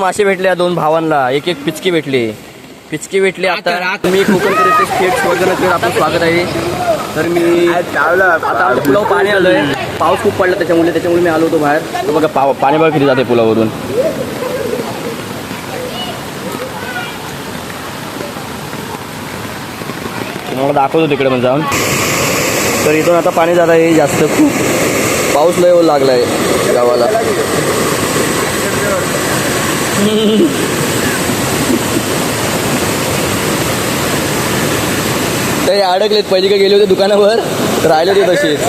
मासे भेटले या दोन भावांना. एक एक पिचकी भेटली. पिचकी भेटली आता मी कोकण स्वर्गनगर आपलं स्वागत आहे. तर मी आता आमच्या पुलावर पाणी आलंय. पाऊस खूप पडला त्याच्यामुळे त्याच्यामुळे मी आलो होतो बाहेर. बघा पाव पाणी बघा किती जाते पुलावरून. तुम्हाला दाखवतो तिकडे पण जाऊन. तर इथून आता पाणी जात आहे जास्त. खूप पाऊस लय होऊ लागलाय गावाला. ते अडकलेत पहिले का गेले होते दुकानावर? राहिले होते तसेच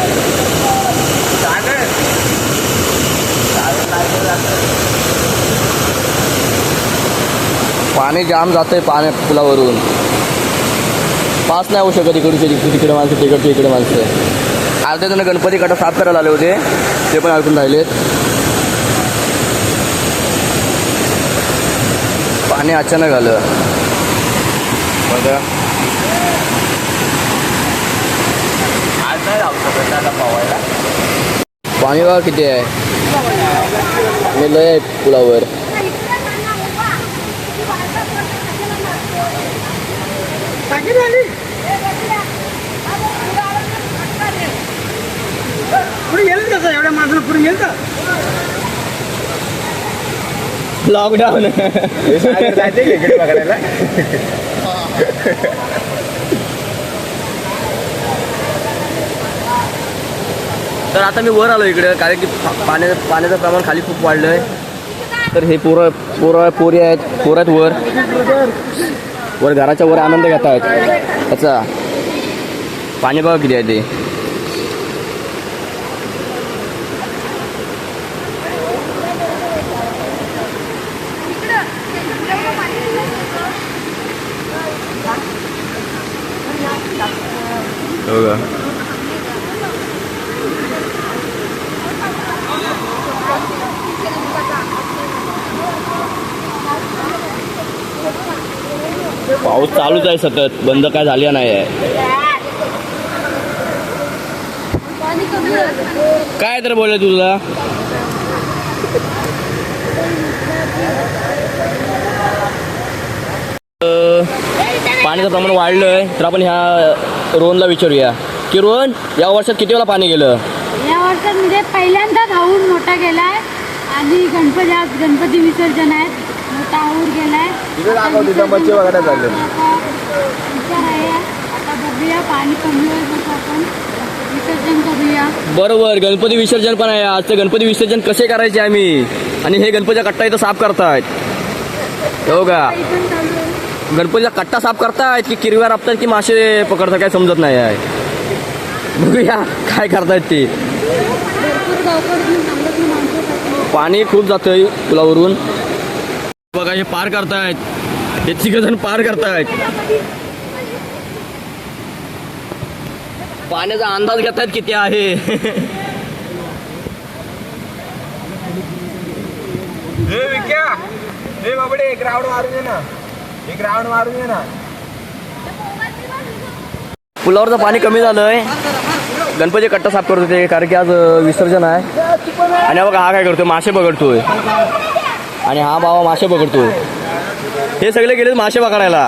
पाणी जाम जातंय पाण्या पुलावरून. पास नाही होऊ शकत इकडचे तिकडे तिकडे माणसं तिकडचे इकडे माणसं. अर्धे जण गणपती कटा साफ करायला आले होते. ते पण अडकून राहिलेत. पाणी अचानक आलं. बघा. पाणी बघा किती आहे. मी लय आहे पुलावर. पुढे येईल कसं एवढ्या माणसाला पुढे येईल का? लॉकडाऊन तर आता मी वर आलो इकडे कारण की पा- पाण्याचं प्रमाण खाली खूप वाढलं आहे तर हे पोरं पोरं पोरी आहेत. पोरं आहेत वर. वर घराच्या वर आनंद घेत आहेत त्याचा पाणी बघा किती आहे ते. बघा. पाऊस चालूच आहे सतत. बंद काय झाली नाही आहे. काय तर बोल तुला. पाण्याचं प्रमाण वाढलंय तर आपण ह्या रोहनला विचारूया. की रोहन या वर्षात किती वेळा पाणी गेलं? या वर्षात म्हणजे पहिल्यांदाच हाऊर मोठा गेलाय आणि गणपती आज गणपती विसर्जन आहे. मोठा हाऊर गेलाय. आता विसर्जन- आता विचार आहे. आता बघूया पाणी कमी होईल कसं आपण. विसर्जन करूया. बरोबर गणपती विसर्जन पण आहे. आज तर गणपती विसर्जन कसे करायचे आम्ही? आणि हे गणपतीचा कट्टा इथं साफ करतायत. हो का? चालू आहे. गणपतीचा कट्टा साफ करतायत की किरव्या राबतायत की मासे पकडतात काय समजत नाही आहे. बघूया काय करतायत ते. पाणी खूप जातंय पुलावरून. बघा हे पार करतायत. हे तिघ जण पार करतायत. पाण्याचा अंदाज घेतायत किती आहे. हे विक्या हे बाबडे ग्राउंड मारून ये ना. एक राऊंड मारून ये ना. पुलावरचं पाणी कमी झालंय. गणपती कट्टा साफ करत होते कारण की आज विसर्जन आहे. आणि हा बघा हा काय करतोय? मासे पकडतोय. आणि हा बाबा मासे पकडतोय. हे सगळे गेले मासे पकडायला.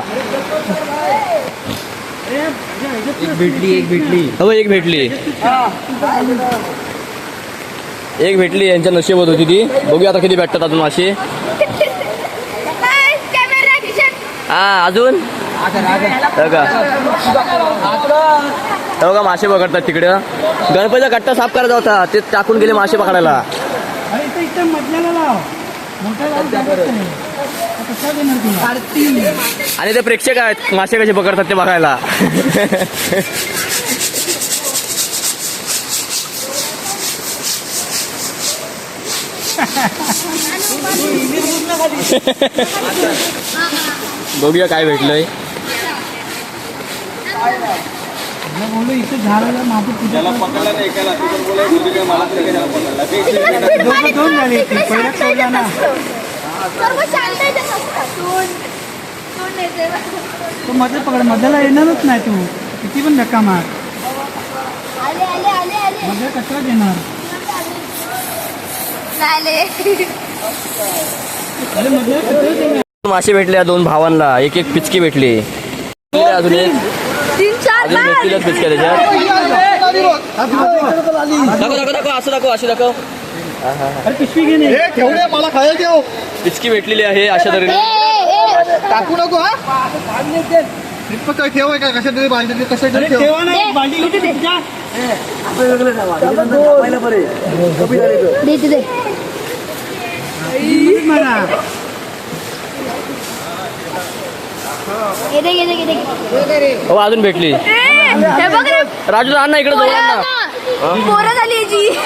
एक भेटली एक भेटली. हो एक भेटली. एक भेटली यांच्या नशिबात होती ती. बघूया आता किती भेटतात अजून मासे. हा अजून? हो का हो का मासे पकडतात तिकडं. गणपतीचा कट्टा साफ करायचा होता. ते टाकून गेले मासे पकडायला. आणि ते प्रेक्षक आहेत मासे कसे पकडतात ते बघायला. बघूया काय भेटलंय. तू मधलं पकड. मधला येणारच नाही तू. किती पण धक्का मार. मधला कसला येणार अरे मासे भेटले या दोन भावांना. एक एक पिचकी भेटली. अजून एक. तीन चार अजून भेटतील पिचक्या त्याच्यात. दाखव दाखव दाखव असं दाखव अशी दाखव. मला खायला ठेव पिचकी भेटलेली आहे अशा तऱ्हेने. टाकू नको हा. रिप्पत ठेव कशा तरी बांधली कशा तरी ठेव? नाही दे मला घेते घेते घेते हो अजून भेटली. हे राजू आण ना इकडे झाली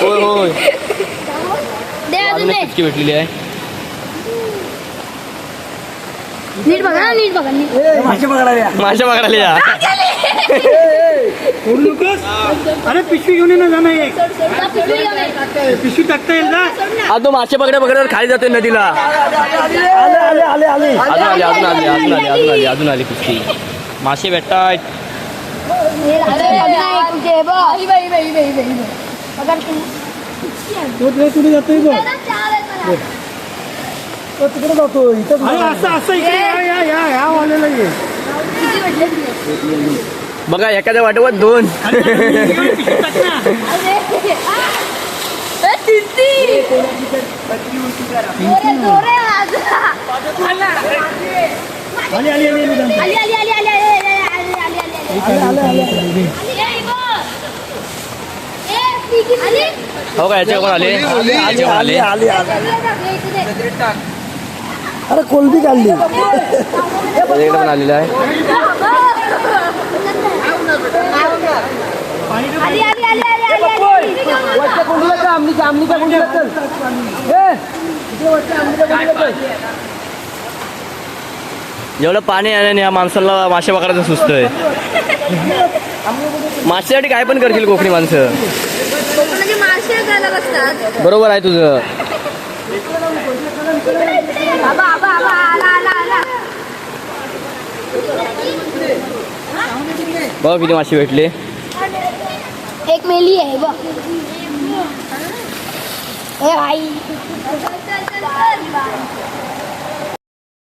होय होय. अजून एक भेटलेली आहे. नीट बघा ना नीट बघा नीट. मासे पकडायला या. सोडू नकोस अरे पिशवी घेऊन ये ना जाणं एक. जा पिशवी टाकता येईल ना? हा तो मासे पकड्या पकड्यावर खाली जाते नदीला. आले आले आले आले. अजून आले अजून आली अजून आली अजून आली अजून आली कुस्ती. मासे भेटतायत. कुठे जातोय इथं अरे असं असं या या या या वालेला ये. बघा एखाद्या वाटवत दोन. तिती. जोरे, जोरे वाजवा. आली आली आली आली जाऊ. आली, आली, आली, आली, आली, आली, आली, आली, आली, आली. ए, इगो. ए, पिकी, आली. हो का याच्या पण आले याचे पण आले ए, इकडे दे. अरे कोलबी काढली त्याच्याकडे पण आलेला आहे आली, आली, आली, आली, आली, आली. इथे घेऊन जा. एवढं पाणी आहे ना या माणसाला मासे पकडायचं सुचतोय. मासेसाठी काय पण करतील कोकणी माणसं. म्हणजे बरोबर आहे तुझं. बघ किती मासे भेटले. एक मेली आहे बघ. Eh, lainnya.